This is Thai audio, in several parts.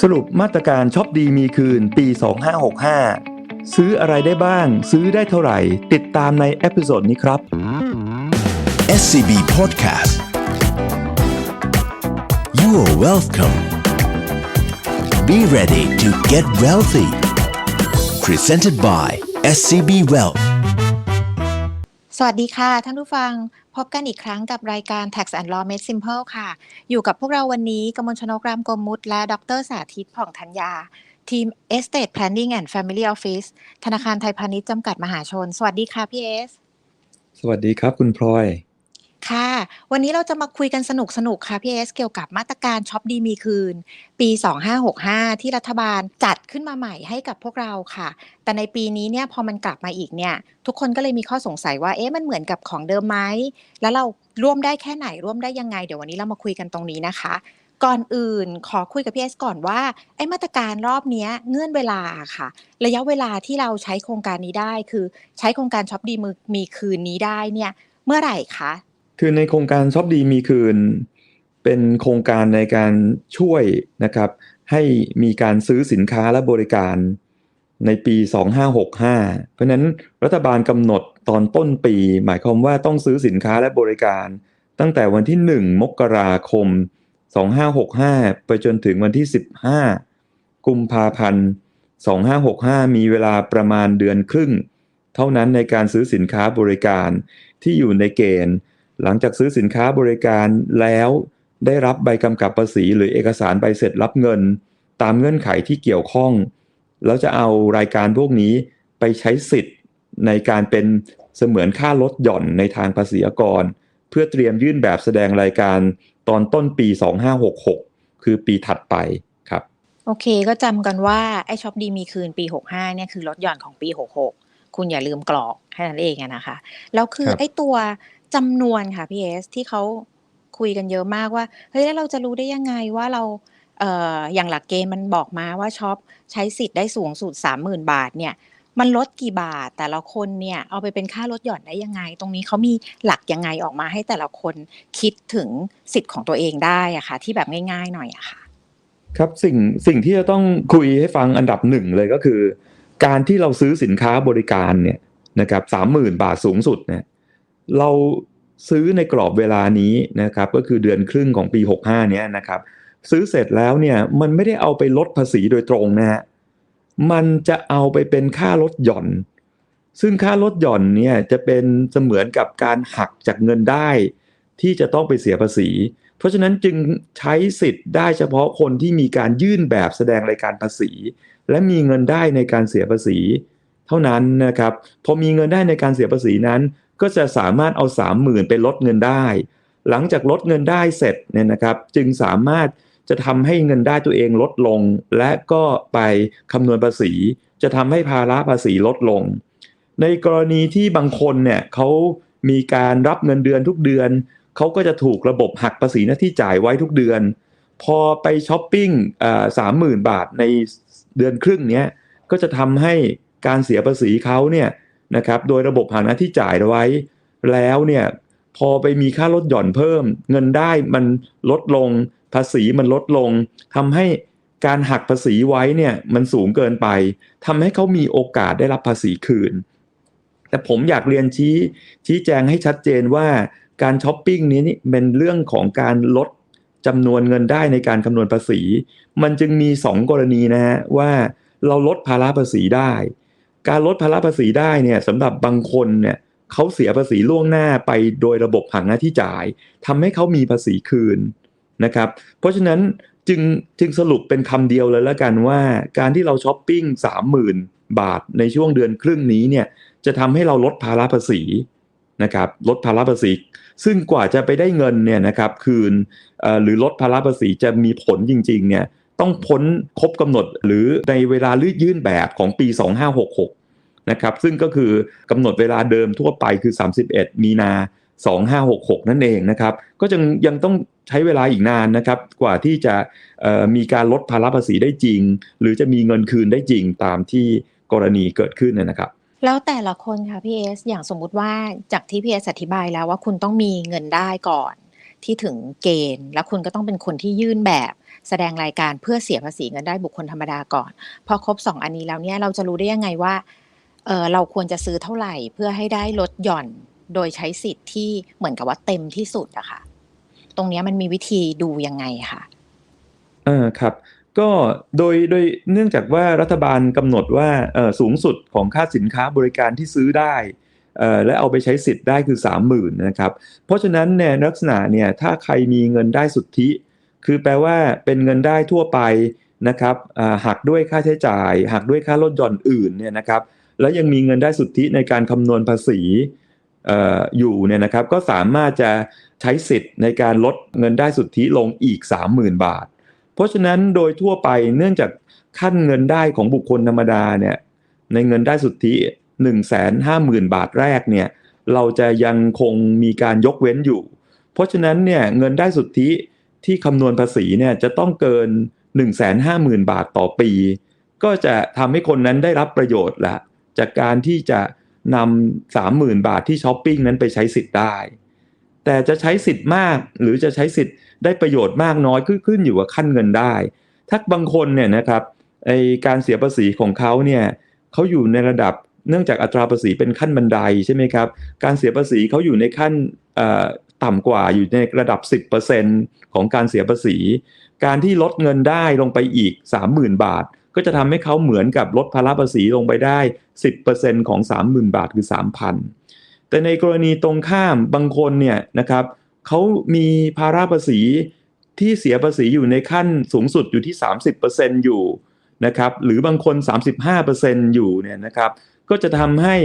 สรุปมาตรการช็อปดีมีคืนปี 2565 ซื้ออะไรได้บ้าง ซื้อได้เท่าไหร่ ติดตามในเอพิโซดนี้ครับ SCB Podcast You are welcome Be ready to get wealthy Presented by SCB Wealth สวัสดีค่ะท่านผู้ฟัง พบกันอีกครั้งกับรายการ Tax and Law Made Simple ค่ะ อยู่กับพวกเราวันนี้กมลชนกรามกมมุตและดรสาธิตผ่องธัญญา ทีม Estate Planning and Family Office ธนาคารไทยพาณิชย์จำกัดมหาชน สวัสดีค่ะพี่เอส สวัสดีครับคุณพลอย ค่ะ วันนี้เราจะมาคุยกันสนุกสนุกค่ะพี่เอสเกี่ยวกับมาตรการช็อปดีมีคืน ปี 2565 ที่รัฐบาลจัดขึ้นมาใหม่ให้กับพวกเราค่ะ แต่ในปีนี้เนี่ยพอมันกลับมาอีกเนี่ย ทุกคนก็เลยมีข้อสงสัยว่าเอ๊ะมันเหมือนกับของเดิมไหม แล้วเราร่วมได้แค่ไหนร่วมได้ยังไง เดี๋ยววันนี้เรามาคุยกันตรงนี้นะคะ ก่อนอื่นขอคุยกับพี่เอสก่อนว่าไอ้มาตรการรอบนี้เงื่อนเวลาค่ะ ระยะเวลาที่เราใช้โครงการนี้ได้ คือใช้โครงการช็อปดีมือมีคืนนี้ได้เนี่ยเมื่อไหร่คะ คือในโครงการชอปดีมีคืน เป็นโครงการในการช่วยนะครับให้มีการซื้อสินค้าและบริการในปี 2565 เพราะฉะนั้นรัฐบาลกำหนดตอนต้นปี หมายความว่าต้องซื้อสินค้าและบริการ ตั้งแต่วันที่ 1 มกราคม 2565 ไปจนถึงวันที่ 15 กุมภาพันธ์ 2565 มีเวลาประมาณเดือนครึ่ง เท่านั้นในการซื้อสินค้าบริการที่อยู่ในเกณฑ์ หลังจากซื้อสินค้าบริการแล้วได้รับใบกำกับภาษีหรือเอกสารใบเสร็จรับเงิน ตามเงื่อนไขที่เกี่ยวข้อง แล้วจะเอารายการพวกนี้ไปใช้สิทธิ์ในการเป็นเสมือนค่าลดหย่อนในทางภาษีอากร เพื่อเตรียมยื่นแบบแสดงรายการตอนต้นปี 2566 คือปีถัดไปครับ โอเคก็จำกันว่าไอ้ช็อปดีมีคืนปี 65เนี่ยคือลดหย่อนของปี 66 คุณอย่าลืมกรอกแค่นั้นเองอะนะคะแล้วคือครับไอ้ตัว จำนวนค่ะพี่เอสที่เขาคุยกันเยอะมากว่าเฮ้ยแล้วเราจะรู้ได้ยังไงว่าเราเอ่ออย่างหลักเกณฑ์มันบอกมาว่าช็อปใช้สิทธิ์ได้สูงสุด30,000 บาทเนี่ย มันลดกี่บาทแต่ละคนเนี่ยเอาไปเป็นค่าลดหย่อนได้ยังไง ตรงนี้เขามีหลักยังไงออกมาให้แต่ละคนคิดถึงสิทธิ์ของตัวเองได้อะค่ะ ที่แบบง่าย ๆ หน่อยอะค่ะ ครับสิ่งสิ่งที่จะต้องคุยให้ฟังอันดับหนึ่งเลยก็คือ การที่เราซื้อสินค้าบริการเนี่ยนะครับสามหมื่นบาทสูงสุดเนี่ย เราซื้อในกรอบเวลานี้นะครับก็คือเดือนครึ่งของปี 65 เนี้ยนะครับซื้อเสร็จแล้วเนี่ยมันไม่ได้เอาไปลดภาษีโดยตรงนะฮะมันจะเอาไปเป็นค่าลดหย่อน ซึ่งค่าลดหย่อนเนี่ยจะเป็นเสมือนกับการหักจากเงินได้ที่จะต้องไปเสียภาษี เพราะฉะนั้นจึงใช้สิทธิ์ได้เฉพาะคนที่มีการยื่นแบบแสดงรายการภาษี และมีเงินได้ในการเสียภาษี เท่านั้นนะครับพอมีเงินได้ในการเสียภาษีนั้น ก็จะสามารถเอา 30,000 ไปลดเงินได้ หลังจากลดเงินได้เสร็จเนี่ยนะครับ จึงสามารถจะทำให้เงินได้ตัวเองลดลง และก็ไปคำนวณภาษี จะทำให้ภาระภาษีลดลง ในกรณีที่บางคนเนี่ยเขามีการรับเงินเดือนทุกเดือนเขาก็จะถูกระบบหักภาษีหน้าที่จ่ายไว้ทุกเดือน พอไปช้อปปิ้งสามหมื่นบาทในเดือนครึ่งเนี้ยก็จะทำให้การเสียภาษีเขาเนี่ย นะครับโดยระบบหักหน้าที่จ่ายไว้แล้วเนี่ยพอไปมีค่าลดหย่อนเพิ่ม เงินได้มันลดลง ภาษีมันลดลงทำให้การหักภาษีไว้เนี่ยมันสูงเกินไปทำให้เขามีโอกาสได้รับภาษีคืน แต่ผมอยากเรียนชี้ชี้แจงให้ชัดเจนว่าการช้อปปิ้งนี้นี่เป็นเรื่องของการลดจำนวนเงินได้ในการคำนวณภาษี มันจึงมี 2 กรณีนะฮะว่าเราลดภาระภาษีได้ การลดภาระภาษีได้เนี่ยสำหรับบางคนเนี่ยเขาเสียภาษีล่วงหน้าไปโดยระบบหักหน้าที่จ่ายทำให้เขามีภาษีคืนนะครับ เพราะฉะนั้นจึงจึงสรุปเป็นคำเดียวเลยแล้วกันว่า การที่เราช้อปปิ้ง30,000 บาทในช่วงเดือนครึ่งนี้เนี่ยจะทำให้เราลดภาระภาษีนะครับลดภาระภาษี ซึ่งกว่าจะไปได้เงินเนี่ยนะครับคืนหรือลดภาระภาษีจะมีผลจริงๆเนี่ย ต้องพ้นครบกำหนดหรือในเวลาลืดยื่นแบบของปี 2566 นะครับ ซึ่งก็คือกำหนดเวลาเดิมทั่วไปคือ 31 มีนา 2566 นั่นเองนะครับ ก็ยังยังต้องใช้เวลาอีกนานนะครับ กว่าที่จะมีการลดภาระภาษีได้จริง หรือจะมีเงินคืนได้จริงตามที่กรณีเกิดขึ้นนะนะครับแล้วแต่ละคนค่ะพี่เอสอย่างสมมุติว่าจากที่พี่เอสอธิบายแล้วว่าคุณต้องมีเงินได้ก่อน ที่ถึงเกณฑ์ แล้วคุณก็ต้องเป็นคนที่ยื่นแบบ แสดงรายการเพื่อเสียภาษีเงินได้บุคคลธรรมดาก่อน พอครบสองอันนี้แล้วเนี่ยเราจะรู้ได้ยังไงว่าเออเราควรจะซื้อเท่าไหร่เพื่อให้ได้ลดหย่อนโดยใช้สิทธิ์ที่เหมือนกับว่าเต็มที่สุดอะค่ะ ตรงนี้มันมีวิธีดูยังไงคะอ่าครับก็โดยโดยเนื่องจากว่ารัฐบาลกำหนดว่าสูงสุดของค่าสินค้าบริการที่ซื้อได้อ่อและเอาไปใช้สิทธิ์ได้คือ 30,000นะครับเพราะฉะนั้นเนี่ยลักษณะเนี่ยถ้าใครมีเงินได้สุทธิ คือแปลว่าเป็นเงินได้ทั่วไปนะครับหักด้วยค่าใช้จ่าย หักด้วยค่าลดหย่อนอื่นเนี่ยนะครับ แล้วยังมีเงินได้สุทธิในการคำนวณภาษีเอ่ออยู่เนี่ยนะครับ ก็สามารถจะใช้สิทธิ์ในการลดเงินได้สุทธิลงอีก 30,000 บาท เพราะฉะนั้นโดยทั่วไปเนื่องจากขั้นเงินได้ของบุคคลธรรมดาเนี่ยในเงินได้สุทธิ1 5 0 0 0 0 บาทแรกเนี่ยเราจะยังคงมีการยกเว้นอยู่ เพราะฉะนั้นเนี่ยเงินได้สุทธิ ที่คำนวณภาษีเนี่ยจะต้องเกิน 150,000 บาทต่อปี ก็จะทำให้คนนั้นได้รับประโยชน์ละจากการที่จะนำา30,000บาทที่ช้อปปิ้งนั้นไปใช้สิทธิ์ได้ แต่จะใช้สิทธิ์มากหรือจะใช้สิทธิ์ได้ประโยชน์มากน้อยขึ้นขึ้นอยู่กับขั้นเงินได้ ถ้าบางคนเนี่ยนะครับไอการเสียภาษีของเขาเนี่ยเขาอยู่ในระดับเนื่องจากอัตราภาษีเป็นขั้นบันไดใช่ไหมครับ การเสียภาษีเขาอยู่ในขั้นเอ่อ ต่ำกว่าอยู่ในระดับ 10%ของการเสียภาษี การที่ลดเงินได้ลงไปอีก 30,000 บาท ก็จะทำให้เขาเหมือนกับลดภาระภาษีลงไปได้ 10%ของ 30,000 บาทคือ 3,000 แต่ในกรณีตรงข้ามบางคนเนี่ยนะครับเขามีภาระภาษีที่เสียภาษีอยู่ในขั้นสูงสุดอยู่ที่ 30%อยู่นะครับหรือบางคน 35%อยู่เนี่ยนะครับก็จะทำให้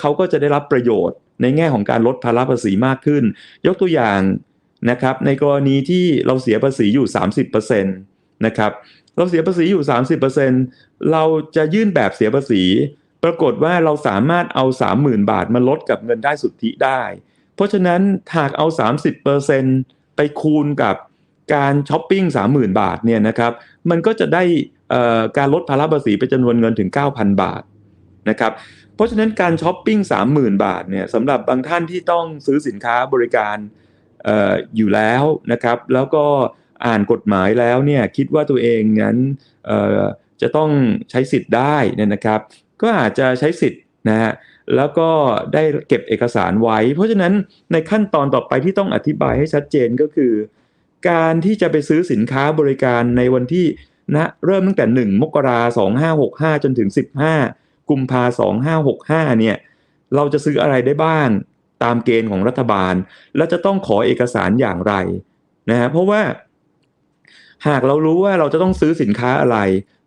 เขาก็จะได้รับประโยชน์ ในแง่ของการลดภาระภาษีมากขึ้น ยกตัวอย่างนะครับ ในกรณีที่เราเสียภาษีอยู่ 30%นะครับเราเสียภาษีอยู่ 30%เราจะยื่นแบบเสียภาษี ปรากฏว่าเราสามารถเอา 30,000 บาทมาลดกับเงินได้สุทธิได้ เพราะฉะนั้นหากเอา 30%ไปคูณกับการช้อปปิ้ง 30,000 บาทเนี่ยนะครับมันก็จะได้การลดภาระภาษีเป็นจำนวนเงินถึง 9,000 บาทนะครับ ราะฉะนั้นการช้อปปิ้ง30,000บาทเนี่ยสำหรับบางท่านที่ต้องซื้อสินค้าบริการอออยู่แล้วนะครับ แล้วก็อ่านกฎหมายแล้วเนี่ยคิดว่าตัวเองนั้นจะต้องใช้สิทธิ์ได้เนี่ยนะครับ ก็อาจจะใช้สิทธิ์นะฮะแล้วก็ได้เก็บเอกสารไว้ เพราะฉะนั้นในขั้นตอนต่อไปที่ต้องอธิบายให้ชัดเจนก็คือ การที่จะไปซื้อสินค้าบริการในวันที่นะเริ่มตั้งแต่ 1 มกราสองห้าหกห้าจนถึง 15 กุมภาสองห้าหกห้าเนี่ยเราจะซื้ออะไรได้บ้างตามเกณฑ์ของรัฐบาล และจะต้องขอเอกสารอย่างไรนะฮะเพราะว่าหากเรารู้ว่าเราจะต้องซื้อสินค้าอะไร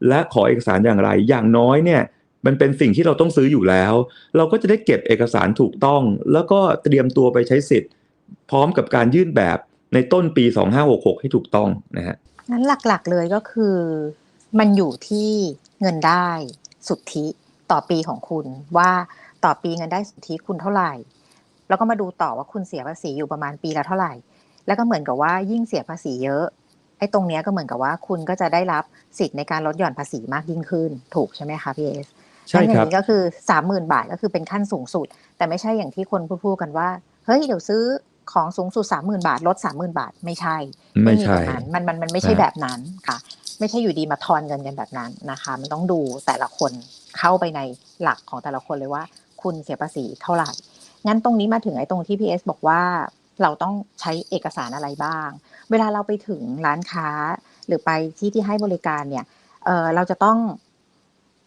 และขอเอกสารอย่างไร อย่างน้อยเนี่ยมันเป็นสิ่งที่เราต้องซื้ออยู่แล้ว เราก็จะได้เก็บเอกสารถูกต้อง แล้วก็เตรียมตัวไปใช้สิทธิ์ พร้อมกับการยื่นแบบในต้นปี 2566 ให้ถูกต้องนะฮะงั้นหลักๆเลยก็คือ มันอยู่ที่เงินได้สุทธิ ต่อปีของคุณว่าต่อปีเงินได้สุทธิคุณเท่าไหร่ แล้วก็มาดูต่อว่าคุณเสียภาษีอยู่ประมาณปีละเท่าไหร่ แล้วก็เหมือนกับว่ายิ่งเสียภาษีเยอะไอ้ตรงเนี้ยก็เหมือนกับว่าคุณก็จะได้รับสิทธิ์ในการลดหย่อนภาษีมากยิ่งขึ้น ถูกใช่ไหมคะพี่เอสใช่งั้นอย่าครับงนี้ก็คือสามหมื่นบาทก็คือเป็นขั้นสูงสุด แต่ไม่ใช่อย่างที่คนพูดๆกันว่าเฮ้ยเดี๋ยวซื้อของสูงสุดสามหมื่นบาทลดสามหมื่นบาทไม่ใช่ ไม่ใช่แบบนั้นมันมันมันไม่ใช่อ่าแบบนั้นค่ะ ไม่ใช่อยู่ดีมาทอนเงินกันแบบนั้นนะคะ มันต้องดูแต่ละคน เข้าไปในหลักของแต่ละคนเลยว่า คุณเสียภาษีเท่าไหร่ งั้นตรงนี้มาถึงไอ้ตรงที่พีเอสบอกว่าเราต้องใช้เอกสารอะไรบ้าง เวลาเราไปถึงร้านค้า หรือไปที่ที่ให้บริการเนี่ยเออเราจะต้อง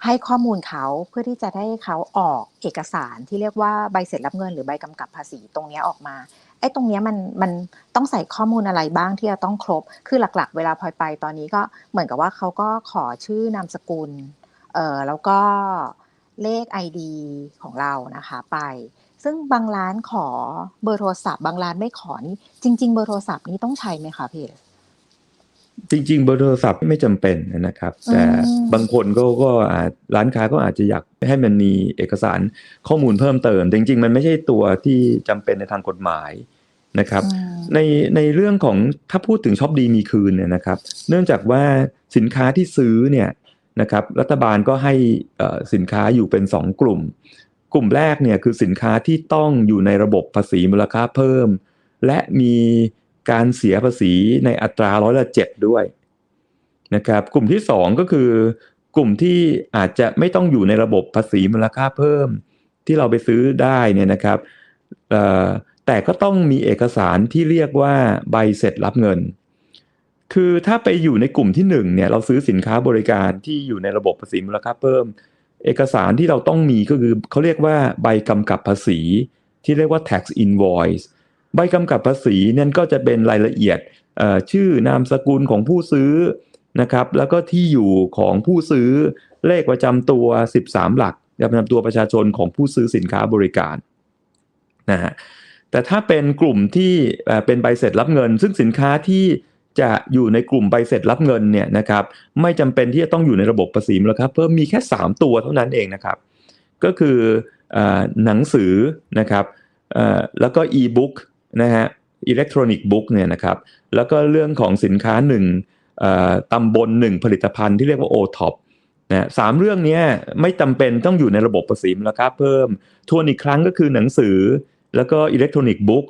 ให้ข้อมูลเขาเพื่อที่จะได้เขาออกเอกสารที่เรียกว่าใบเสร็จรับเงินหรือใบกำกับภาษีตรงนี้ออกมาไอ้ตรงนี้มันมันต้องใส่ข้อมูลอะไรบ้างที่จะต้องครบ คือหลักๆ เวลาพลอยไปตอนนี้ก็เหมือนกับว่าเขาก็ขอชื่อนามสกุล เอ่อแล้วก็เลข ID ของเรานะคะไป ซึ่งบางร้านขอเบอร์โทรศัพท์ บางร้านไม่ขอนี่จริง ๆ เบอร์โทรศัพท์นี่ต้องใช้ไหมคะพี่เอสจริง ๆ เบอร์โทรศัพท์ไม่จำเป็นนะครับ แต่อืมบางคนก็ก็อาจร้านค้าก็อาจจะอยากให้มันมีเอกสารข้อมูลเพิ่มเติมแต่จริง ๆ มันไม่ใช่ตัวที่จำเป็นในทางกฎหมายนะครับอืมในในเรื่องของถ้าพูดถึงช็อปดีมีคืนเนี่ยนะครับ เนื่องจากว่าสินค้าที่ซื้อเนี่ย นะครับรัฐบาลก็ให้สินค้าอยู่เป็น 2 กลุ่ม กลุ่มแรกเนี่ยคือสินค้าที่ต้องอยู่ในระบบภาษีมูลค่าเพิ่ม และมีการเสียภาษีในอัตราร้อยละเจ็ดด้วยนะครับกลุ่มที่สองก็คือกลุ่มที่อาจจะไม่ต้องอยู่ในระบบภาษีมูลค่าเพิ่ม ที่เราไปซื้อได้เนี่ยนะครับแต่ก็ต้องมีเอกสารที่เรียกว่าใบเสร็จรับเงิน คือถ้าไปอยู่ในกลุ่มที่หนึ่งเนี่ยเราซื้อสินค้าบริการที่อยู่ในระบบภาษีมูลค่าเพิ่ม เอกสารที่เราต้องมีก็คือเขาเรียกว่าใบกำกับภาษี ที่เรียกว่า tax invoice ใบกำกับภาษีนั่นก็จะเป็นรายละเอียดชื่อนามสกุลของผู้ซื้อนะครับแล้วก็ที่อยู่ของผู้ซื้อเลขประจำตัว 13 หลักประจำตัวประชาชนของผู้ซื้อสินค้าบริการนะฮะแต่ถ้าเป็นกลุ่มที่เป็นใบเสร็จรับเงิน ซึ่งสินค้าที่ จะอยู่ในกลุ่มใบเสร็จรับเงินเนี่ยนะครับไม่จำเป็นที่จะต้องอยู่ในระบบภาษีมูลค่าเพิ่มมีแค่ 3 ตัวเท่านั้นเองนะครับ ก็คืออหนังสือนะครับแล้วก็ e-book นะฮะอิเล็กทรอนิกส์บุ๊กเนี่ยนะครับแล้วก็เรื่องของสินค้าหนึ่งตำบลหนึ่งผลิตภัณฑ์ที่เรียกว่า o-top นะสามเรื่องนี้ไม่จำเป็นต้องอยู่ในระบบภาษีมูลค่าเพิ่ม ทวนอีกครั้งก็คือหนังสือ แล้วก็อิเล็กทรอนิกส์บุ๊ก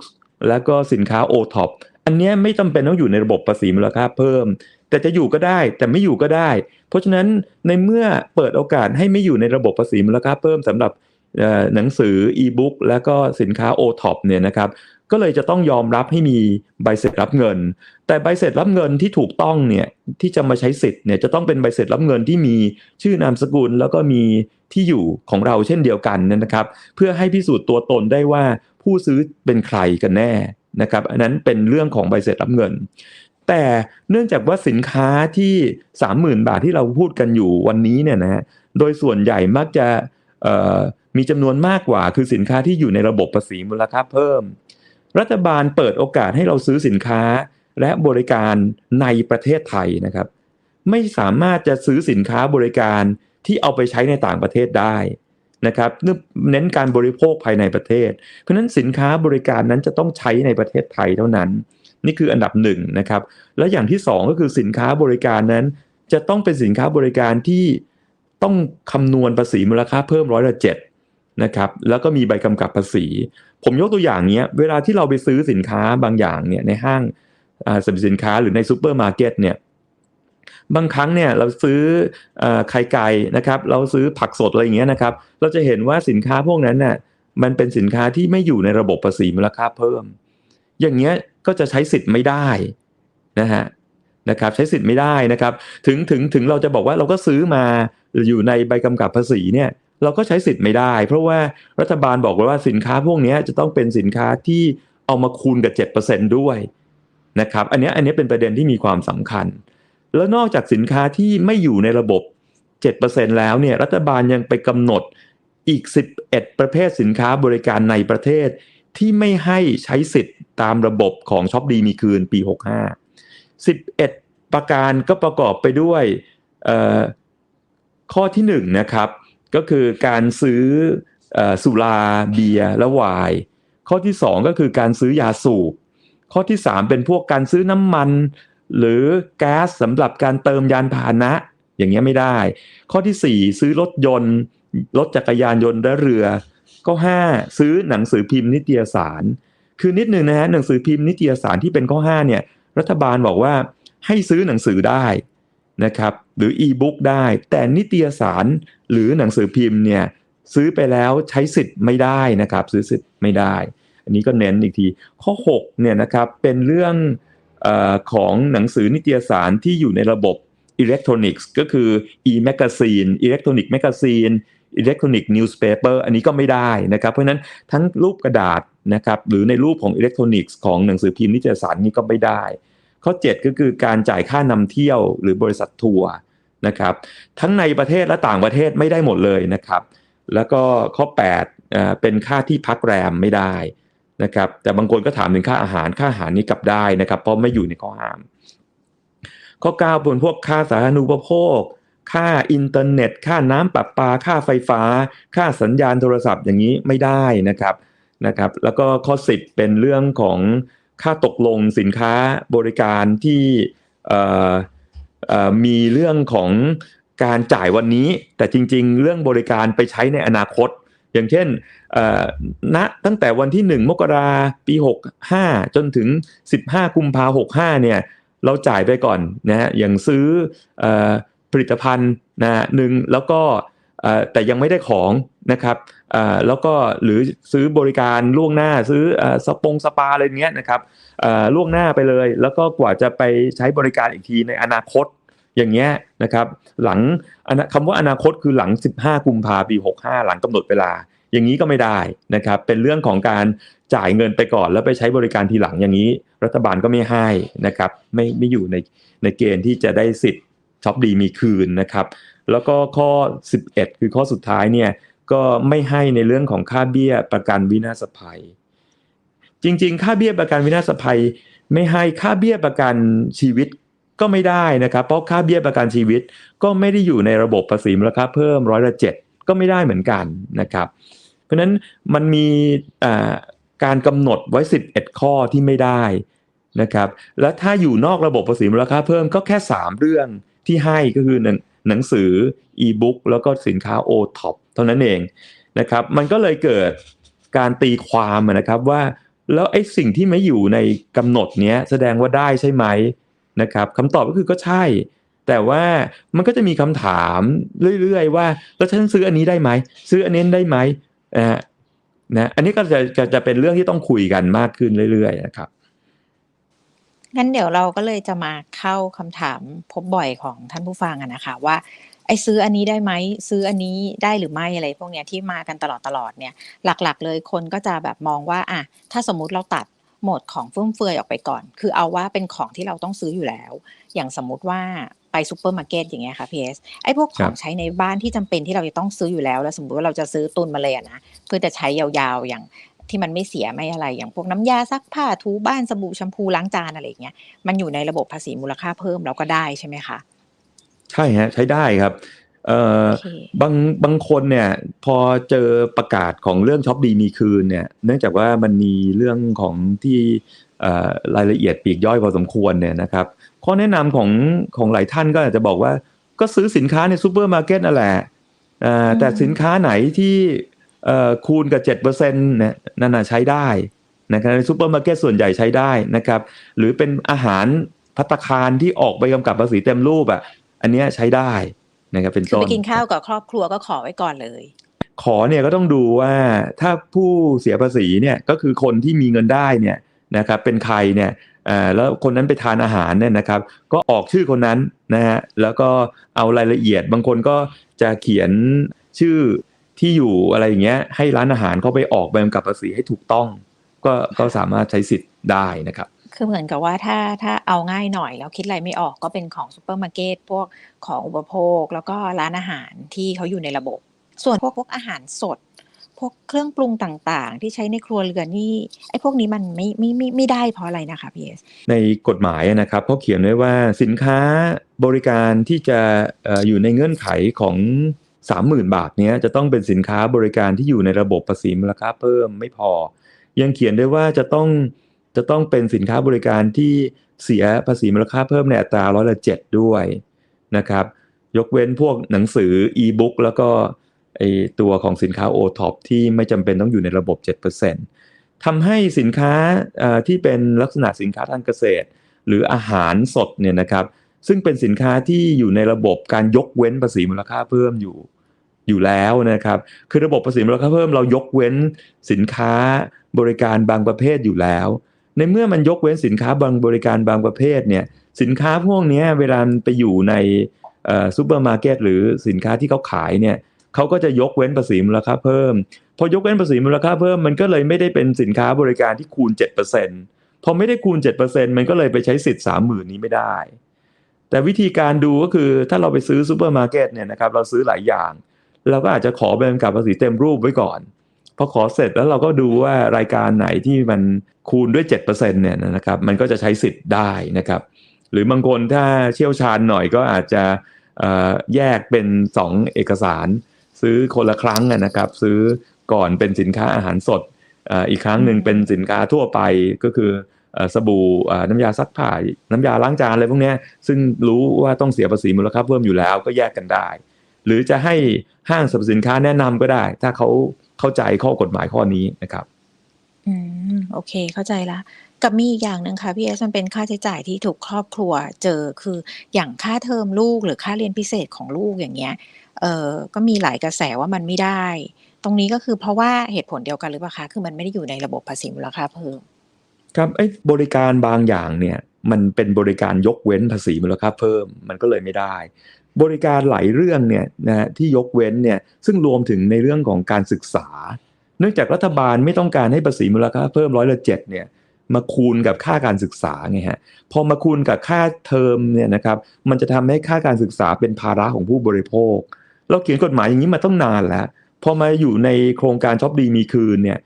แล้วก็สินค้า o-top อัน เนี้ยไม่จำเป็นต้องอยู่ในระบบภาษีมูลค่าเพิ่ม แต่จะอยู่ก็ได้แต่ไม่อยู่ก็ได้ เพราะฉะนั้นในเมื่อเปิดโอกาสให้ไม่อยู่ในระบบภาษีมูลค่าเพิ่มสำหรับหนังสือ e-book แล้วก็สินค้า o-top เนี่ยนะครับก็เลยจะต้องยอมรับให้มีใบเสร็จรับเงิน แต่ใบเสร็จรับเงินที่ถูกต้องเนี่ยที่จะมาใช้สิทธิ์เนี่ยจะต้องเป็นใบเสร็จรับเงินที่มีชื่อนามสกุล แล้วก็มีที่อยู่ของเราเช่นเดียวกันนะครับ เพื่อให้พิสูจน์ตัวตนได้ว่าผู้ซื้อเป็นใครกันแน่ นะครับอันนั้นเป็นเรื่องของใบเสร็จรับเงิน แต่เนื่องจากว่าสินค้าที่ 30,000 บาทที่เราพูดกันอยู่วันนี้เนี่ยนะฮะโดยส่วนใหญ่มักจะมีจำนวนมากกว่า คือสินค้าที่อยู่ในระบบภาษีมูลค่าเพิ่ม รัฐบาลเปิดโอกาสให้เราซื้อสินค้าและบริการในประเทศไทยนะครับ ไม่สามารถจะซื้อสินค้าบริการที่เอาไปใช้ในต่างประเทศได้ นะครับเน้นการบริโภคภายในประเทศ เพราะฉะนั้นสินค้าบริการนั้นจะต้องใช้ในประเทศไทยเท่านั้น นี่คืออันดับหนึ่งนะครับ และอย่างที่สองก็คือสินค้าบริการนั้น จะต้องเป็นสินค้าบริการที่ต้องคำนวณภาษีมูลค่าเพิ่มร้อยละเจ็ดนะครับแล้วก็มีใบกำกับภาษี ผมยกตัวอย่างเนี้ยเวลาที่เราไปซื้อสินค้าบางอย่างเนี่ยในห้างสรรพสินค้าหรือในซูเปอร์มาร์เก็ตเนี่ย บางครั้งเนี่ยเราซื้ออไข่ไก่นะครับ เราซื้อผักสดอะไรอย่างเงี้ยนะครับ เราจะเห็นว่าสินค้าพวกนั้นน่ะมันเป็นสินค้าที่ไม่อยู่ในระบบภาษีมูลค่าเพิ่ม อย่างเงี้ยก็จะใช้สิทธิ์ไม่ได้นะฮะนะครับใช้สิทธิ์ไม่ได้นะครับ ถึงถึงถึงเราจะบอกว่าเราก็ซื้อมาอยู่ในใบกำกับภาษีเนี่ยเราก็ใช้สิทธิ์ไม่ได้ เพราะว่ารัฐบาลบอกไว้ว่าสินค้าพวกนี้จะต้องเป็นสินค้าที่เอามาคูณกับ 7%ด้วยนะครับอันนี้อันนี้เป็นประเด็นที่มีความสำคัญ แล้วนอกจากสินค้าที่ไม่อยู่ในระบบ 7%แล้วเนี่ยรัฐบาลยังไปกำหนดอีก 11 ประเภทสินค้าบริการในประเทศ ที่ไม่ให้ใช้สิทธิ์ตามระบบของช็อปดีมีคืนปี 65 11 ประการก็ประกอบไปด้วยข้อที่1นะครับ ก็คือการซื้อออสุราเบียร์และไวน์ข้อที่ 2 ก็คือการซื้อยาสูบ ข้อที่ 3 เป็นพวกการซื้อน้ำมัน หรือแก๊สสำหรับการเติมยานพาหนะ อย่างเงี้ยไม่ได้ ข้อที่ 4 ซื้อรถยนต์ รถจักรยานยนต์และเรือข้อ5ซื้อหนังสือพิมพ์นิตยสาร คือนิดนึงนะฮะหนังสือพิมพ์นิตยสารที่เป็นข้อ 5 เนี่ย รัฐบาลบอกว่าให้ซื้อหนังสือได้นะครับหรืออีบุ๊กได้ แต่นิตยสารหรือหนังสือพิมพ์เนี่ยซื้อไปแล้วใช้สิทธิ์ไม่ได้นะครับ ซื้อสิทธิ์ไม่ได้ อันนี้ก็เน้นอีกทีข้อ6เนี่ยนะครับเป็นเรื่อง อของหนังสือนิตยสารที่อยู่ในระบบอิเล็กทรอนิกส์ก็คือ e-magazine electronic magazine electronic newspaper อันนี้ก็ไม่ได้นะครับ เพราะฉะนั้นทั้งรูปกระดาษนะครับหรือในรูปของอิเล็กทรอนิกส์ของหนังสือพิมพ์นิตยสารนี้ก็ไม่ได้ ข้อ 7 ก็คือการจ่ายค่านำเที่ยวหรือบริษัททัวร์นะครับทั้งในประเทศและต่างประเทศไม่ได้หมดเลยนะครับ แล้วก็ข้อ8เป็นค่าที่พักแรมไม่ได้ นะครับแต่บางคนก็ถามถึงค่าอาหารค่าอาหารนี้กลับได้นะครับ เพราะไม่อยู่ในข้อห้าม ข้อ9เป็นพวกค่าสาธารณูปโภค ค่าอินเทอร์เน็ต ค่าน้ำประปา ค่าไฟฟ้า ค่าสัญญาณโทรศัพท์อย่างนี้ไม่ได้นะครับนะครับ แล้วก็ข้อ 10 เป็นเรื่องของค่าตกลงสินค้าบริการที่มีเรื่องของการจ่ายวันนี้ แต่จริง ๆ เรื่องบริการไปใช้ในอนาคต อย่างเช่นณตั้งแต่วันที่ 1 มกราปี 65 จนถึง 15 กุมภา65 เนี่ย เราจ่ายไปก่อนนะฮะอย่างซื้ออผลิตภัณฑ์นะหนึ่งแล้วก็แต่ยังไม่ได้ของนะครับแล้วก็หรือซื้อบริการล่วงหน้าซื้ออสปงสปาอะไรเงี้ยนะครับล่วงหน้าไปเลย แล้วก็กว่าจะไปใช้บริการอีกทีในอนาคต อย่างเงี้ยนะครับหลังคำว่าอนาคตคือหลัง 15 กุมภาปี65 หลังกำหนดเวลา อย่างนี้ก็ไม่ได้นะครับเป็นเรื่องของการจ่ายเงินไปก่อนแล้วไปใช้บริการทีหลังอย่างนี้ รัฐบาลก็ไม่ให้นะครับไม่ไม่อยู่ในในเกณฑ์ที่จะได้สิทธิ์ช็อปดีมีคืนนะครับแล้วก็ข้อ 11 คือข้อสุดท้ายเนี่ยก็ไม่ให้ในเรื่องของค่าเบี้ยประกันวินาศภัย จริง ๆ ค่าเบี้ยประกันวินาศภัย ไม่ให้ค่าเบี้ยประกันชีวิต ก็ไม่ได้นะครับ เพราะค่าเบี้ยประกันชีวิต ก็ไม่ได้อยู่ในระบบภาษีมูลค่าเพิ่มร้อยละเจ็ดก็ไม่ได้เหมือนกันนะครับ เพราะฉะนั้นมันมีการกำหนดไว้ 11 ข้อที่ไม่ได้นะครับ แล้วถ้าอยู่นอกระบบภาษีมูลค่าเพิ่มก็แค่ 3 เรื่องที่ให้ก็คือหนังหนังสืออีบุ๊กแล้วก็สินค้าโอท็อปเท่านั้นเองนะครับ มันก็เลยเกิดการตีความนะครับว่า แล้วไอ้สิ่งที่ไม่อยู่ในกำหนดเนี้ยแสดงว่าได้ใช่ไหม นะครับคำตอบก็คือก็ใช่ แต่ว่ามันก็จะมีคำถามเรื่อยๆว่าแล้วฉันซื้ออันนี้ได้ไหมซื้ออันนี้ได้ไหมอ่านะอันนี้ก็จะจะจะเป็นเรื่องที่ต้องคุยกันมากขึ้นเรื่อยๆนะครับงั้นเดี๋ยวเราก็เลยจะมาเข้าคำถามพบบ่อยของท่านผู้ฟังอะนะคะว่าไอ้ซื้ออันนี้ได้ไหมซื้ออันนี้ได้หรือไม่อะไรพวกเนี้ยที่มากันตลอดตลอดเนี่ยหลักๆ เลยคนก็จะแบบมองว่าอะถ้าสมมุติเราตัด โหมดของฟุ่มเฟือยออกไปก่อน คือเอาว่าเป็นของที่เราต้องซื้ออยู่แล้ว อย่างสมมุติว่าไปซูเปอร์มาร์เก็ตอย่างเงี้ยค่ะพีเอสไอ้พวกของใช้ในบ้านที่จำเป็นที่เราจะต้องซื้ออยู่แล้ว แล้วสมมติว่าเราจะซื้อตุนมาเลยนะเพื่อจะใช้ยาวๆอย่างที่มันไม่เสียไม่อะไรอย่างพวกน้ำยาซักผ้าถูบ้านสบู่แชมพูล้างจานอะไรเงี้ยมันอยู่ในระบบภาษีมูลค่าเพิ่มเราก็ได้ใช่ไหมคะใช่ฮะใช้ได้ครับ เอ่อโอเคบางบางคนเนี่ยพอเจอประกาศของเรื่องช็อปดีมีคืนเนี่ยเนื่องจากว่ามันมีเรื่องของที่เอ่อรายละเอียดปลีกย่อยพอสมควรเนี่ยนะครับข้อแนะนำของของหลายท่านก็อาจจะบอกว่าก็ซื้อสินค้าในซูเปอร์มาร์เก็ตนั่นแหละอ่าแต่สินค้าไหนที่เอ่อคูณกับ7%เนี่ยนั่นน่ะใช้ได้นะครับในซูเปอร์มาร์เก็ตส่วนใหญ่ใช้ได้นะครับ หรือเป็นอาหารพัตตาคารที่ออกใบกำกับภาษีเต็มรูปอะอันเนี้ยใช้ได้ นะครับเป็นคือต้ไปนกินข้าวกับครอบครัวก็ขอไว้ก่อนเลย ขอเนี่ยก็ต้องดูว่าถ้าผู้เสียภาษีเนี่ยก็คือคนที่มีเงินได้เนี่ยนะครับเป็นใครเนี่ยอ่าแล้วคนนั้นไปทานอาหารเนี่ยนะครับ ก็ออกชื่อคนนั้นนะฮะแล้วก็เอารายละเอียดบางคนก็จะเขียนชื่อที่อยู่อะไรอย่างเงี้ยให้ร้านอาหารเขาไปออกใบกำกับภาษีให้ถูกต้อง ก็ก็สามารถใช้สิทธิ์ได้นะครับ คือเหมือนกับว่าถ้าถ้าเอาง่ายหน่อยแล้วคิดอะไรไม่ออกก็เป็นของซูเปอร์มาร์เก็ตพวกของอุปโภค แล้วก็ร้านอาหารที่เขาอยู่ในระบบ ส่วนพวกพวกอาหารสด พวกเครื่องปรุงต่างๆ ที่ใช้ในครัวเรือนนี่ไอ้พวกนี้มันไม่ไม่ไม่ไม่ได้เพราะอะไรนะคะพี่เอสในกฎหมายนะครับเขาเขียนไว้ว่าสินค้าบริการที่จะเอ่ออยู่ในเงื่อนไขของ30,000บาทเนี้ยจะต้องเป็นสินค้าบริการที่อยู่ในระบบภาษีมูลค่าเพิ่มไม่พอ ยังเขียนได้ว่าจะต้อง จะต้องเป็นสินค้าบริการที่เสียภาษีมูลค่าเพิ่มในอัตราร้อยละเจ็ดด้วยนะครับ ยกเว้นพวกหนังสืออีบุ๊กแล้วก็ไอตัวของสินค้า o t o p ที่ไม่จำเป็นต้องอยู่ในระบบ 7%ทำให้สินค้าที่เป็นลักษณะสินค้าทางเกษตร หรืออาหารสดเนี่ยนะครับ ซึ่งเป็นสินค้าที่อยู่ในระบบการยกเว้นภาษีมูลค่าเพิ่มอยู่อยู่แล้วนะครับ คือระบบภาษีมูลค่าเพิ่มเรายกเว้นสินค้าบริการบางประเภทอยู่แล้ว ในเมื่อมันยกเว้นสินค้าบางบริการบางประเภทเนี่ยสินค้าพวกนี้เวลาไปอยู่ในซูเปอร์มาร์เก็ตหรือสินค้าที่เขาขายเนี่ยเขาก็จะยกเว้นภาษีมูลค่าเพิ่ม พอยกเว้นภาษีมูลค่าเพิ่มมันก็เลยไม่ได้เป็นสินค้าบริการที่คูณ 7%พอไม่ได้คูณ 7%มันก็เลยไปใช้สิทธิ์30,000นี้ไม่ได้ แต่วิธีการดูก็คือถ้าเราไปซื้อซูเปอร์มาร์เก็ตเนี่ยนะครับเราซื้อหลายอย่าง เราก็อาจจะขอใบกำกับภาษีเต็มรูปไว้ก่อน พอขอเสร็จแล้วเราก็ดูว่ารายการไหนที่มันคูณด้วย7%เนี่ยนะครับมันก็จะใช้สิทธิ์ได้นะครับ หรือบางคนถ้าเชี่ยวชาญหน่อยก็อาจจะเอ่อแยกเป็น 2 เอกสาร ซื้อคนละครั้งอะนะครับ ซื้อก่อนเป็นสินค้าอาหารสดเอ่ออีกครั้งหนึ่งเป็นสินค้าทั่วไปก็คือเอ่อสบู่เอ่อน้ำยาซักผ้าน้ำยาล้างจานอะไรพวกเนี้ยซึ่งรู้ว่าต้องเสียภาษีมูลค่าเพิ่มอยู่แล้วก็แยกกันได้ หรือจะให้ห้างสรรพสินค้าแนะนำก็ได้ ถ้าเขาเข้าใจข้อกฎหมายข้อนี้นะครับ อืมโอเคเข้าใจละกับมีอีกอย่างหนึ่งค่ะพี่เอสมันเป็นค่าใช้จ่ายที่ถูกครอบครัวเจอคืออย่างค่าเทอมลูกหรือค่าเรียนพิเศษของลูกอย่างเงี้ยเออก็มีหลายกระแสว่ามันไม่ได้ ตรงนี้ก็คือเพราะว่าเหตุผลเดียวกันหรือเปล่าคะคือมันไม่ได้อยู่ในระบบภาษีมูลค่าเพิ่มครับไอ้บริการบางอย่างเนี่ยมันเป็นบริการยกเว้นภาษีมูลค่าเพิ่มมันก็เลยไม่ได้ บริการหลายเรื่องเนี่ยนะฮะที่ยกเว้นเนี่ยซึ่งรวมถึงในเรื่องของการศึกษา เนื่องจากรัฐบาลไม่ต้องการให้ภาษีมูลค่าเพิ่มร้อยละเจ็ดเนี่ยมาคูณกับค่าการศึกษาไงฮะพอมาคูณกับค่าเทอมเนี่ยนะครับมันจะทำให้ค่าการศึกษาเป็นภาระของผู้บริโภค เราเขียนกฎหมายอย่างนี้มาต้องนานแล้วพอมาอยู่ในโครงการช็อปดีมีคืนเนี่ย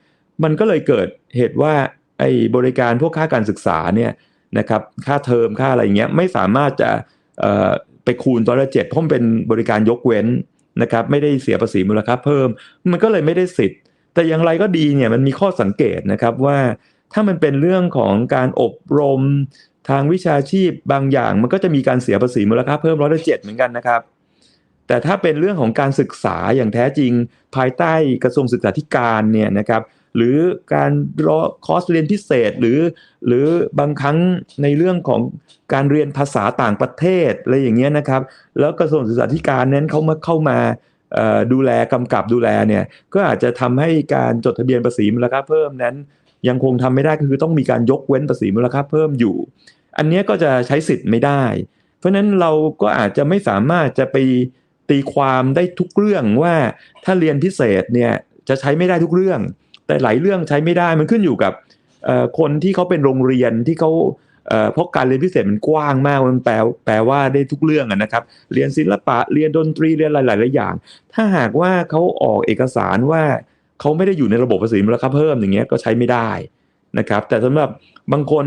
มันก็เลยเกิดเหตุว่าไอ้บริการพวกค่าการศึกษาเนี่ยนะครับค่าเทอมค่าอะไรอย่างเงี้ยไม่สามารถจะ ไปคูณร้อยละเจ็ดเพราะมันเป็นบริการยกเว้นนะครับไม่ได้เสียภาษีมูลค่าเพิ่ม มันก็เลยไม่ได้สิทธิ์ แต่อย่างไรก็ดีเนี่ยมันมีข้อสังเกตนะครับว่าถ้ามันเป็นเรื่องของการอบรมทางวิชาชีพบางอย่าง มันก็จะมีการเสียภาษีมูลค่าเพิ่มร้อยละเจ็ดเหมือนกันนะครับ แต่ถ้าเป็นเรื่องของการศึกษาอย่างแท้จริง ภายใต้กระทรวงศึกษาธิการเนี่ยนะครับ หรือการรอคอร์สเรียนพิเศษหรือ หรือบางครั้งในเรื่องของการเรียนภาษาต่างประเทศอะไรอย่างเงี้ยนะครับ แล้วกระทรวงศึกษาธิการนั้นเขามาเข้ามาดูแลกำกับดูแลเนี่ยก็อาจจะทำให้การจดทะเบียนภาษีมูลค่าเพิ่มนั้น ยังคงทำไม่ได้ก็คือต้องมีการยกเว้นภาษีมูลค่าเพิ่มอยู่ อันนี้ก็จะใช้สิทธิ์ไม่ได้ เพราะฉะนั้นเราก็อาจจะไม่สามารถจะไปตีความได้ทุกเรื่องว่าถ้าเรียนพิเศษเนี่ยจะใช้ไม่ได้ทุกเรื่อง แต่หลายเรื่องใช้ไม่ได้มันขึ้นอยู่กับคนที่เขาเป็นโรงเรียนที่เขาเพราะการเรียนพิเศษมันกว้างมากมันแปลแปลว่าได้ทุกเรื่องนะครับ เรียนศิลปะเรียนดนตรีเรียนหลายๆอย่าง ถ้าหากว่าเขาออกเอกสารว่าเขาไม่ได้อยู่ในระบบภาษีมูลค่าเพิ่มอย่างเงี้ยก็ใช้ไม่ได้นะครับ แต่สำหรับบางคน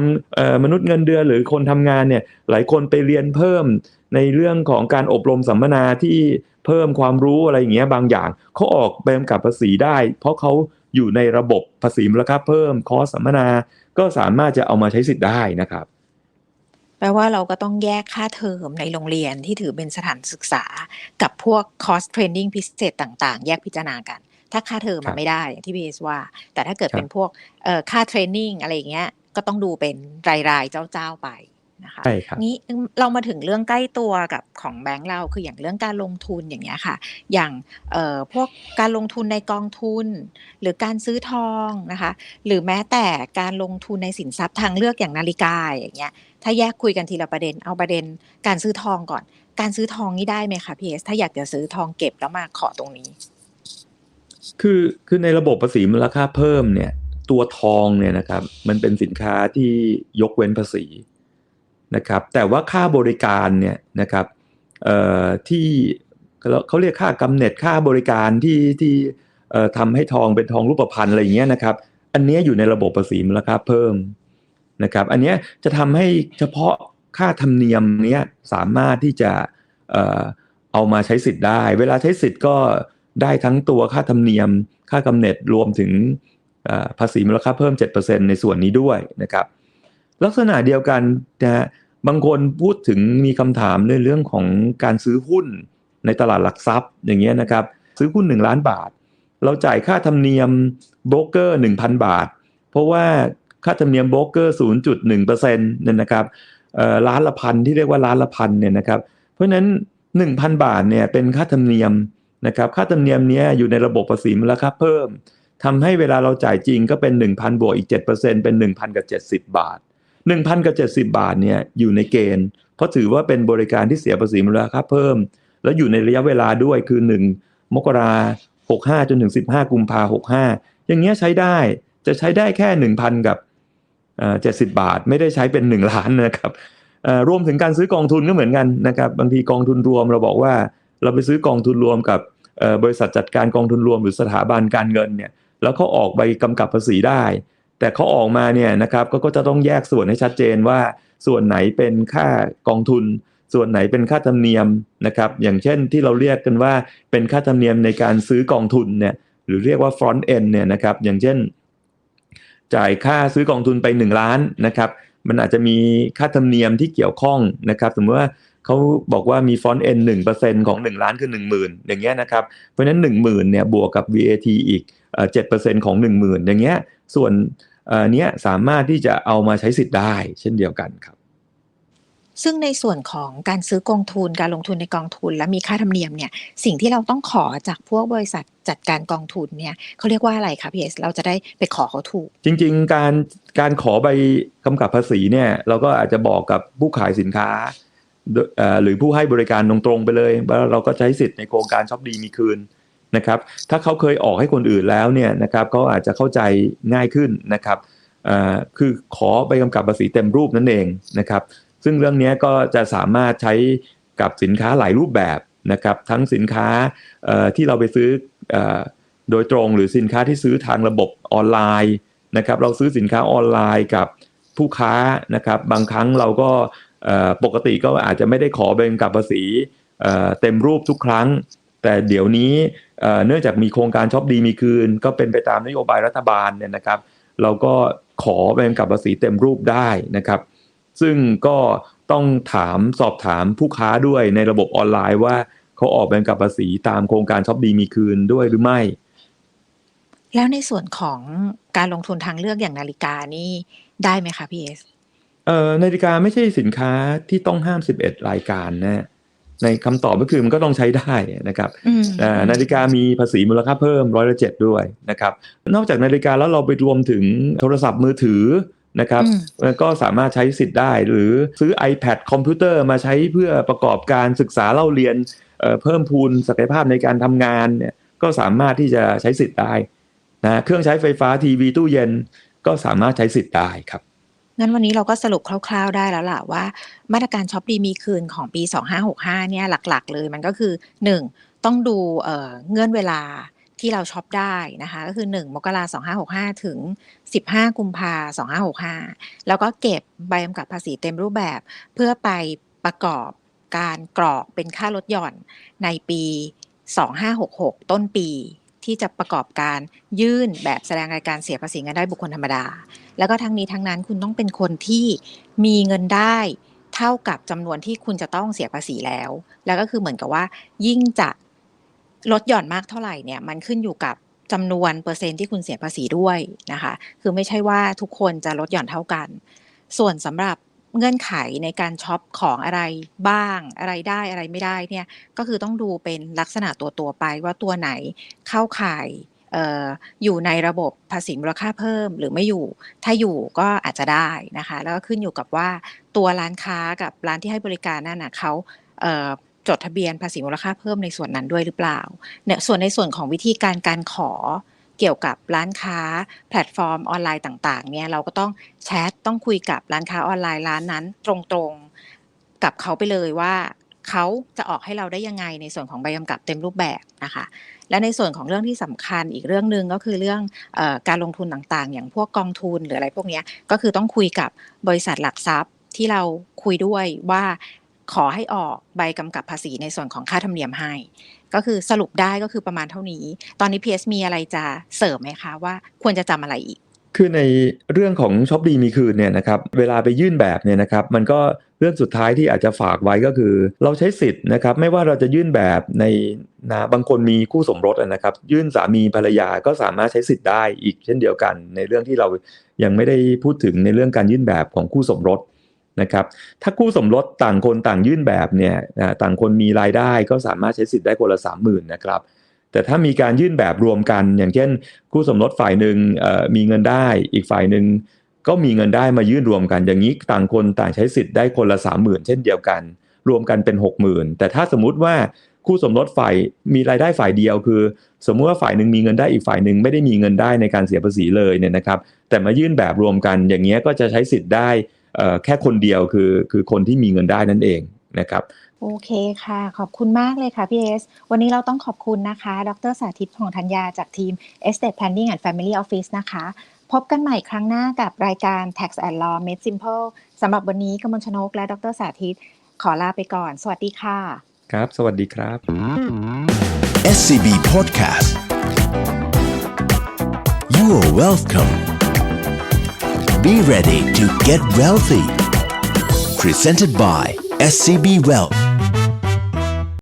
มนุษย์เงินเดือนหรือคนทำงานเนี่ยหลายคนไปเรียนเพิ่มในเรื่องของการอบรมสัมมนาที่เพิ่มความรู้อะไรอย่างเงี้ยบางอย่างเขาออกใบกำกับภาษีได้ เพราะเขา อยู่ในระบบภาษีมูลค่าเพิ่มคอสสัมมนา ก็สามารถจะเอามาใช้สิทธิ์ได้นะครับ แปลว่าเราก็ต้องแยกค่าเทอมในโรงเรียนที่ถือเป็นสถานศึกษา กับพวกคอสเทรนนิ่งพิเศษต่างๆ แยกพิจารณากัน ถ้าค่าเทอมมันไม่ได้อย่างที่พีเอสว่า แต่ถ้าเกิดเป็นพวกค่าเทรนนิ่งอะไรอย่างเงี้ยก็ต้องดูเป็นรายๆเจ้าๆไป นะคะใช่ครับนี้เรามาถึงเรื่องใกล้ตัวกับของแบงก์เราคืออย่างเรื่องการลงทุนอย่างเงี้ยค่ะ อย่างเอ่อพวกการลงทุนในกองทุน หรือการซื้อทองนะคะ หรือแม้แต่การลงทุนในสินทรัพย์ทางเลือกอย่างนาฬิกาอย่างเงี้ยถ้าแยกคุยกันทีละประเด็นเอาประเด็นการซื้อทองก่อน การซื้อทองนี่ได้ไหมคะพีเอสถ้าอยากจะซื้อทองเก็บแล้วมาขอตรงนี้ คือคือในระบบภาษีมูลค่าเพิ่มเนี่ย ตัวทองเนี่ยนะครับ มันเป็นสินค้าที่ยกเว้นภาษี นะครับแต่ว่าค่าบริการเนี่ยนะครับที่เขาเรียกค่ากำเนิดค่าบริการที่ที่ทำให้ทองเป็นทองรูปพรรณอะไรอย่างเงี้ยนะครับ อันเนี้ยอยู่ในระบบภาษีมูลค่าเพิ่มนะครับ อันเนี้ยจะทำให้เฉพาะค่าธรรมเนียมเนี้ยสามารถที่จะเอามาใช้สิทธิ์ได้ เวลาใช้สิทธิ์ก็ได้ทั้งตัวค่าธรรมเนียม ค่ากำเนิดรวมถึงภาษีมูลค่าเพิ่ม 7%ในส่วนนี้ด้วยนะครับ ลักษณะเดียวกันนะฮะ บางคนพูดถึงมีคำถามในเรื่องของการซื้อหุ้นในตลาดหลักทรัพย์อย่างเงี้ยนะครับ ซื้อหุ้น 1 ล้านบาท เราจ่ายค่าธรรมเนียมโบรกเกอร์1,000 บาท เพราะว่าค่าธรรมเนียมโบรกเกอร์0.1%เนี่ยนะครับล้านละพันที่เรียกว่าล้านละพันเนี่ยนะครับ เพราะฉะนั้น 1,000 บาทเนี่ยเป็นค่าธรรมเนียมนะครับค่าธรรมเนียมนี้อยู่ในระบบภาษีมูลค่าเพิ่มทำให้เวลาเราจ่ายจริงก็เป็น 1,000บวกอีก 7%เป็น 1,000กับ70 บาท 1,000กับ70 บาทเนี่ยอยู่ในเกณฑ์ เพราะถือว่าเป็นบริการที่เสียภาษีมูลค่าเพิ่ม แล้วอยู่ในระยะเวลาด้วยคือ 1 มกราหกห้าจนถึง15กุมภาหกห้าอย่างเงี้ยใช้ได้จะใช้ได้แค่1,000กับเจ็ดสิบาท ไม่ได้ใช้เป็น1ล้านนะครับรวมถึงการซื้อกองทุนก็เหมือนกันนะครับ บางทีกองทุนรวมเราบอกว่า เราไปซื้อกองทุนรวมกับบริษัทจัดการกองทุนรวมหรือสถาบันการเงินเนี่ยแล้วเขาออกใบกำกับภาษีได้ แต่เขาออกมาเนี่ยนะครับก็จะต้องแยกส่วนให้ชัดเจนว่าส่วนไหนเป็นค่ากองทุน ส่วนไหนเป็นค่าธรรมเนียมนะครับ อย่างเช่นที่เราเรียกกันว่าเป็นค่าธรรมเนียมในการซื้อกองทุนเนี่ยหรือเรียกว่า front end เนี่ยนะครับอย่างเช่น จ่ายค่าซื้อกองทุนไป 1 ล้านนะครับ มันอาจจะมีค่าธรรมเนียมที่เกี่ยวข้องนะครับ สมมติว่าเขาบอกว่ามีฟอนต์ N 1%ของ 1 ล้านคือ 10,000 อย่างเงี้ยนะครับ เพราะฉะนั้น 10,000เนี่ยบวกกับ VAT อีก เอ่อ7%ของ10,000อย่างเงี้ยส่วนเอ่อเนี้ยสามารถที่จะเอามาใช้สิทธิ์ได้เช่นเดียวกันครับ ซึ่งในส่วนของการซื้อกองทุนการลงทุนในกองทุน และมีค่าธรรมเนียมเนี่ยสิ่งที่เราต้องขอจากพวกบริษัทจัดการกองทุนเนี่ยเขาเรียกว่าอะไรคะพี่เอสเราจะได้ไปขอเขาถูก จริง ๆ การการขอใบกำกับภาษีเนี่ยเราก็อาจจะบอกกับผู้ขายสินค้าโดยเอ่อหรือผู้ให้บริการตรงๆไปเลยว่าเราก็ใช้สิทธิ์ในโครงการช็อปดีมีคืน นะครับ ถ้าเขาเคยออกให้คนอื่นแล้วเนี่ยนะครับก็อาจจะเข้าใจง่ายขึ้นนะครับคือขอใบกำกับภาษีเต็มรูปนั่นเองนะครับ ซึ่งเรื่องนี้ก็จะสามารถใช้กับสินค้าหลายรูปแบบนะครับ ทั้งสินค้าที่เราไปซื้อโดยตรงหรือสินค้าที่ซื้อทางระบบออนไลน์นะครับ เราซื้อสินค้าออนไลน์กับผู้ค้านะครับ บางครั้งเราก็ปกติก็อาจจะไม่ได้ขอใบกำกับภาษีเต็มรูปทุกครั้ง แต่เดี๋ยวนี้เอ่อเนื่องจากมีโครงการช็อปดีมีคืน ก็เป็นไปตามนโยบายรัฐบาลเนี่ยนะครับ เราก็ขอใบกำกับภาษีเต็มรูปได้นะครับ ซึ่งก็ต้องถามสอบถามผู้ค้าด้วยในระบบออนไลน์ว่าเขาออกใบกำกับภาษีตามโครงการช็อปดีมีคืนด้วยหรือไม่ แล้วในส่วนของการลงทุนทางเลือกอย่างนาฬิกานี่ได้ไหมคะพี่เอสเอ่อนาฬิกาไม่ใช่สินค้าที่ต้องห้าม 11 รายการนะ ในคำตอบก็คือมันก็ต้องใช้ได้นะครับอืมอ่านาฬิกามีภาษีมูลค่าเพิ่มร้อยละเจ็ดด้วยนะครับ นอกจากนาฬิกาแล้วเราไปรวมถึงโทรศัพท์มือถือนะครับอืมเอ่อก็สามารถใช้สิทธิ์ได้หรือซื้อ iPad คอมพิวเตอร์มาใช้เพื่อประกอบการศึกษาเล่าเรียนเอ่อเพิ่มพูนศักยภาพในการทำงานเนี่ยก็สามารถที่จะใช้สิทธิ์ได้นะเครื่องใช้ไฟฟ้าทีวีตู้เย็นก็สามารถใช้สิทธิ์ได้ครับ งั้นวันนี้เราก็สรุปคร่าวๆได้แล้วล่ะว่า มาตรการช็อปดีมีคืนของปี 2565 เนี่ยหลักๆ เลยมันก็คือ 1. ต้องดูเเงื่อนเวลาที่เราช็อปได้นะคะ ก็คือ 1 มกราคม2565ถึง 15 กุมภา2565แล้วก็เก็บใบกำกับภาษีเต็มรูปแบบเพื่อไปประกอบการกรอกเป็นค่าลดหย่อนในปี 2566 ต้นปี ที่จะประกอบการยื่นแบบแสดงรายการเสียภาษีเงินได้บุคคลธรรมดา แล้วก็ทั้งนี้ทั้งนั้นคุณต้องเป็นคนที่มีเงินได้เท่ากับจำนวนที่คุณจะต้องเสียภาษีแล้ว แล้วก็คือเหมือนกับว่า ยิ่งจะลดหย่อนมากเท่าไหร่เนี่ย มันขึ้นอยู่กับจำนวนเปอร์เซ็นต์ที่คุณเสียภาษีด้วยนะคะ คือไม่ใช่ว่าทุกคนจะลดหย่อนเท่ากัน ส่วนสำหรับ เงื่อนไขในการช็อปของอะไรบ้าง อะไรได้อะไรไม่ได้เนี่ยก็คือต้องดูเป็นลักษณะตัวตัวไปว่าตัวไหนเข้าข่ายอยู่ในระบบภาษีมูลค่าเพิ่มหรือไม่อยู่ ถ้าอยู่ก็อาจจะได้นะคะ แล้วก็ขึ้นอยู่กับว่าตัวร้านค้ากับร้านที่ให้บริการนั่นน่ะเขาจดทะเบียนภาษีมูลค่าเพิ่มในส่วนนั้นด้วยหรือเปล่าเนี่ยส่วนในส่วนของวิธีการการขอ เกี่ยวกับร้านค้าแพลตฟอร์มออนไลน์ต่างๆเนี่ยเราก็ต้องแชทต้องคุยกับร้านค้าออนไลน์ร้านนั้นตรงๆกับเขาไปเลยว่าเขาจะออกให้เราได้ยังไงในส่วนของใบกำกับเต็มรูปแบบนะคะ และในส่วนของเรื่องที่สำคัญอีกเรื่องหนึ่งก็คือเรื่องอการลงทุนต่างๆ อย่างพวกกองทุนหรืออะไรพวกนี้ก็คือต้องคุยกับบริษัทหลักทรัพย์ที่เราคุยด้วยว่าขอให้ออกใบกำกับภาษีในส่วนของค่าธรรมเนียมให้ ก็คือสรุปได้ก็คือประมาณเท่านี้ ตอนนี้ PS มีอะไรจะเสริมไหมคะว่าควรจะจำอะไรอีก คือในเรื่องของช็อปดีมีคืนเนี่ยนะครับเวลาไปยื่นแบบเนี่ยนะครับมันก็เรื่องสุดท้ายที่อาจจะฝากไว้ก็คือ เราใช้สิทธิ์นะครับไม่ว่าเราจะยื่นแบบในนะบางคนมีคู่สมรสนะครับยื่นสามีภรรยาก็สามารถใช้สิทธิ์ได้อีกเช่นเดียวกัน ในเรื่องที่เรายังไม่ได้พูดถึงในเรื่องการยื่นแบบของคู่สมรส นะครับถ้าคู่สมรสต่างคนต่างยื่นแบบเนี่ยต่างคนมีรายได้ก็สามารถใช้สิทธิ์ได้คนละสามหมื่นนะครับแต่ถ้ามีการยื่นแบบรวมกัน อย่างเช่น คู่สมรสฝ่ายหนึ่งมีเงินได้อีกฝ่ายหนึ่งก็มีเงินได้มายื่นรวมกัน อย่างนี้ต่างคนต่างใช้สิทธิ์ได้คนละสามหมื่นเช่นเดียวกัน รวมกันเป็นหกหมื่นแต่ถ้าสมมุติว่าคู่สมรสฝ่ายมีรายได้ฝ่ายเดียวคือ สมมุติว่าฝ่ายหนึ่งมีเงินได้อีกฝ่ายหนึ่งไม่ได้มีเงินได้ในการเสียภาษีเลยเนี่ยนะครับ แต่มายื่นแบบรวมกันอย่างเงี้ยก็จะใช้สิทธิ์ได้ แค่คนเดียวคือคือคนที่มีเงินได้นั่นเองนะครับโอเคค่ะ ขอบคุณมากเลยค่ะพี่เอส วันนี้เราต้องขอบคุณนะคะ ดรสาธิตผ่องธัญญาจากทีม Estate Planning and Family Office นะคะ พบกันใหม่ครั้งหน้ากับรายการ Tax and Law Made Simple สำหรับวันนี้กมลชนกและดรสาธิต ขอลาไปก่อน สวัสดีค่ะ ครับ สวัสดีครับ SCB Podcast You are welcome Be ready to get wealthy. Presented by SCB Wealth